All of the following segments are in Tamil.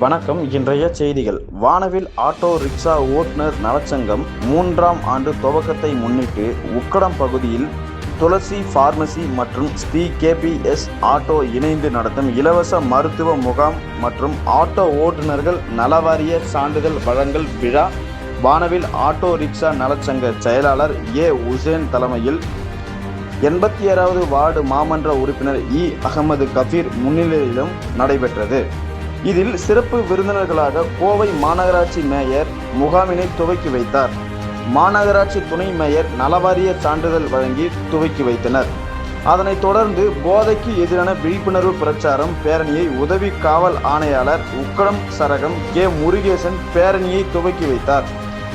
வணக்கம். இன்றைய செய்திகள். வானவில் ஆட்டோ ரிக்ஷா ஓட்டுநர் நலச்சங்கம் மூன்றாம் ஆண்டு துவக்கத்தை முன்னிட்டு உக்கடம் பகுதியில் துளசி ஃபார்மசி மற்றும் ஸ்ரீ கேபிஎஸ் ஆட்டோ இணைந்து நடத்தும் இலவச மருத்துவ முகாம் மற்றும் ஆட்டோ ஓட்டுநர்கள் நலவாரிய சான்றிதழ் வழங்கல் விழா. வானவில் ஆட்டோ ரிக்ஷா நலச்சங்க செயலாளர் ஏ. உசேன் தலைமையில் எண்பத்தி ஏழாவது வார்டு மாமன்ற உறுப்பினர் இ. அகமது கபீர் முன்னிலையிலும் நடைபெற்றது. இதில் சிறப்பு விருந்தினர்களாக கோவை மாநகராட்சி மேயர் முகாமினை துவக்கி வைத்தார். மாநகராட்சி துணை மேயர் நலவாரிய சான்றிதழ் வழங்கி துவக்கி வைத்தனர். அதனைத் தொடர்ந்து போதைக்கு எதிரான விழிப்புணர்வு பிரச்சாரம் பேரணியை உதவி காவல் ஆணையாளர் உக்கடம் சரகம் கே. முருகேசன் பேரணியை துவக்கி வைத்தார்.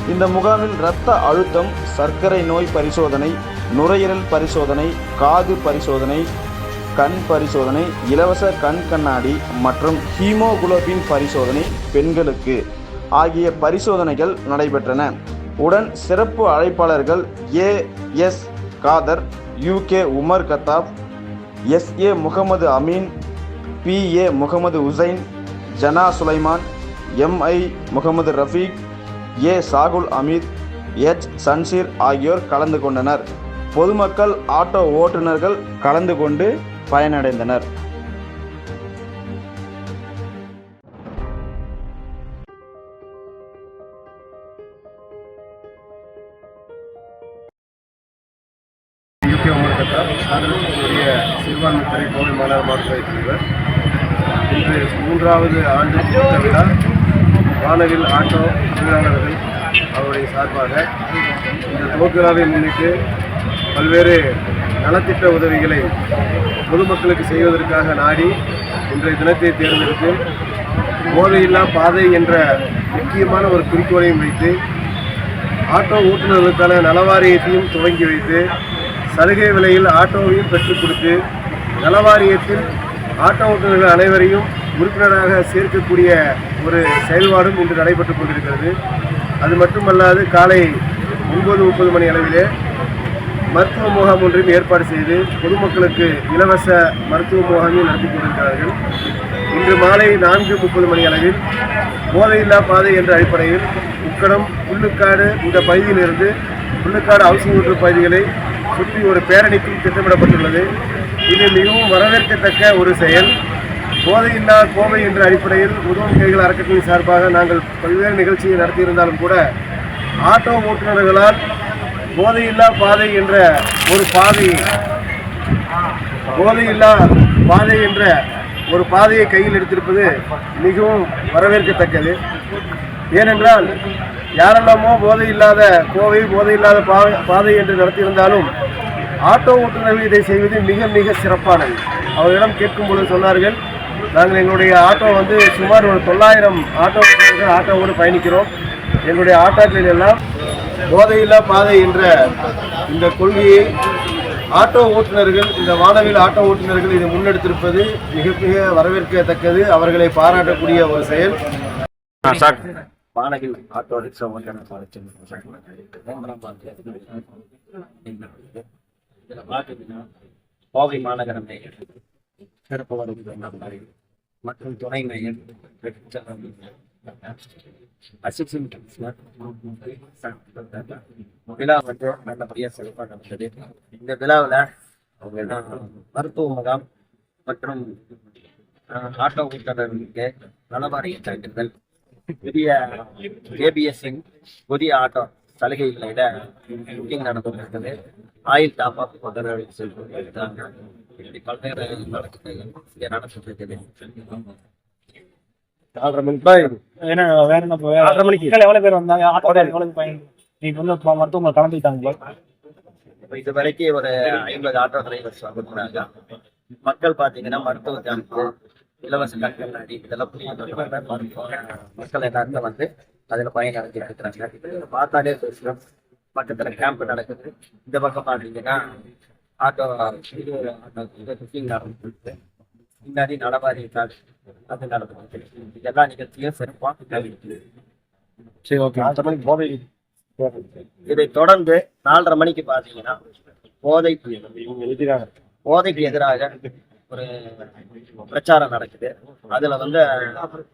இந்த முகாமில் இரத்த அழுத்தம் சர்க்கரை நோய் பரிசோதனை நுரையீரல் பரிசோதனை காது பரிசோதனை கண் பரிசோதனை இலவச கண் கண்ணாடி மற்றும் ஹீமோகுளோபின் பரிசோதனை பெண்களுக்கு ஆகிய பரிசோதனைகள் நடைபெற்றன. உடன் சிறப்பு அழைப்பாளர்கள் A S Kadar UK Umar Khattab S A Mohammed Ameen P A Mohammed Hussain Jana Sulaiman MI Mohammed Rafeek A Shahul Hameed H Sanseer ஆகியோர் கலந்து கொண்டனர். பொதுமக்கள் ஆட்டோ ஓட்டுநர்கள் கலந்து கொண்டு பயனடைந்தனர். யூகே உமர் கத்தா என்னுடைய சிறுபான்மை துறை கோவை மாநகர மாவட்ட தலைவர் இன்று மூன்றாவது ஆண்டு துவக்க விழா. வானவில் ஆட்டோ தொழிலாளர்கள் அவருடைய சார்பாக இந்த துவக்க விழாவை முன்னிட்டு பல்வேறு நலத்திட்ட உதவிகளை பொதுமக்களுக்கு செய்வதற்காக நாடி இன்றைய தினத்தை தேர்ந்தெடுத்து போதையில்லா பாதை என்ற முக்கியமான ஒரு குறிக்கோளையும் வைத்து ஆட்டோ ஓட்டுநர்களுக்கான நலவாரியத்தையும் துவங்கி வைத்து சலுகை விலையில் ஆட்டோவையும் பெற்றுக் கொடுத்து நலவாரியத்தில் ஆட்டோ ஓட்டுநர்கள் அனைவரையும் உறுப்பினராக சேர்க்கக்கூடிய ஒரு செயல்பாடும் இன்று நடைபெற்றுக் கொண்டிருக்கிறது. அது மட்டுமல்லாது காலை ஒன்பது முப்பது மணி அளவிலே மருத்துவ முகாம் ஒன்றையும் ஏற்பாடு செய்து பொதுமக்களுக்கு இலவச மருத்துவ முகாமையும் நடத்தி கொண்டிருக்கிறார்கள். இன்று மாலை நான்கு முப்பது மணி அளவில் போதையில்லா பாதை என்ற அடிப்படையில் உக்கடம் புல்லுக்காடு இந்த பகுதியிலிருந்து புல்லுக்காடு ஹவுசிங் ஒன்று பகுதிகளை சுற்றி ஒரு பேரணிக்கும் திட்டமிடப்பட்டுள்ளது. இது மிகவும் வரவேற்கத்தக்க ஒரு செயல். போதையில்லா கோவை என்ற அடிப்படையில் உதவும் கைகள் அறக்கட்டளை சார்பாக நாங்கள் பல்வேறு நிகழ்ச்சியை நடத்தியிருந்தாலும் கூட ஆட்டோ ஓட்டுநர்களால் போதையில்லா பாதை என்ற ஒரு பாதை. போதையில்லா பாதை என்ற ஒரு பாதையை கையில் எடுத்திருப்பது மிகவும் வரவேற்கத்தக்கது. ஏனென்றால் யாரெல்லாமோ போதை இல்லாத கோவை போதை இல்லாத பாதை பாதை என்று நடத்தியிருந்தாலும் ஆட்டோ ஓட்டுநர்கள் இதை செய்வது மிக மிக சிறப்பானது. அவர்களிடம் கேட்கும் பொழுது சொன்னார்கள் நாங்கள் எங்களுடைய ஆட்டோ வந்து சுமார் ஒரு தொள்ளாயிரம் ஆட்டோ ஓட்டுநர்கள் ஆட்டோவோடு பயணிக்கிறோம். எங்களுடைய ஆட்டோக்களில் எல்லாம் போதையில்லா பாதை என்ற இந்த கொள்கையை ஆட்டோ ஓட்டுநர்கள் இந்த வானவில் ஆட்டோ ஓட்டுநர்கள் இதை முன்னெடுத்திருப்பது மிக மிக வரவேற்கத்தக்கது. அவர்களை பாராட்டக்கூடிய ஒரு செயல். வானவில் ஆட்டோ ரிக்ஷா ஓட்டுநர் கோவை மாநகர மேயர். சிறப்பு வருகிறது மற்றும் துணை மேயர். அசிஸ்டன்ட் கமிஷனர் விழா வந்து நல்லபடியாக சிறப்பாக நடந்தது இந்த விழாவில் அவங்க மருத்துவ முகாம் மற்றும் அஹ், ஆட்டோ ஓட்டுநர்களுக்கு நலவாரிய சான்றிதழ் புதிய ஏபிஎஸ்ஸின் புதிய ஆட்டோ சலுகைகளை விட புக்கிங் நடந்துருக்கிறது ஆயில் டாப் அப் முதல்வர் செல்வாங்க பல்வேறு நடக்குது இங்கே நடந்துருக்குது நாலரை மணி ஏன்னா வேற என்ன ஆறரை மணிக்கு. மக்கள் எவ்வளவு பேர் வந்தாங்க? ஆட்டோல எவ்வளவு பயன் நீங்க வந்து இப்ப மருத்துவமனை கலந்துட்டாங்களா இப்ப இது வரைக்கும் ஒரு ஐம்பது ஆட்டோ டிரைவர்ஸ் வந்துருக்காங்க மக்கள் பாத்தீங்கன்னா மருத்துவ கேம்ப்பு இலவச கண்கண்ணாடி இதெல்லாம் மக்கள் எல்லாருமே வந்து அதுல பயன் அடைஞ்சிட்டு இருக்கிறாங்க. இது பார்த்தாலே தெரியும் பக்கத்துல கேம்ப் நடக்குது. இந்த பக்கம் பாத்தீங்கன்னா ஆட்டோ ஆட்டோ இது புக்கிங் நடந்துருக்கு பின்னாடி கார்டு அது நடந்துருக்கு இதெல்லாம் நிகழ்ச்சியும் சிறப்பாக நடக்குது. சரி ஓகே மாதிரி போதை இதை தொடர்ந்து நாலரை மணிக்கு பாத்தீங்கன்னா போதை போதைக்கு எதிராக ஒரு பிரச்சாரம் நடக்குது. அதுல வந்து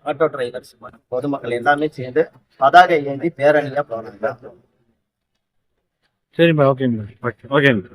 ஆட்டோ டிரைவர்ஸ் பொதுமக்கள் எல்லாமே சேர்ந்து பதாகை ஏந்தி பேரணியா போனாங்க சரிம்மா ஓகேங்க ஓகே ஓகேங்க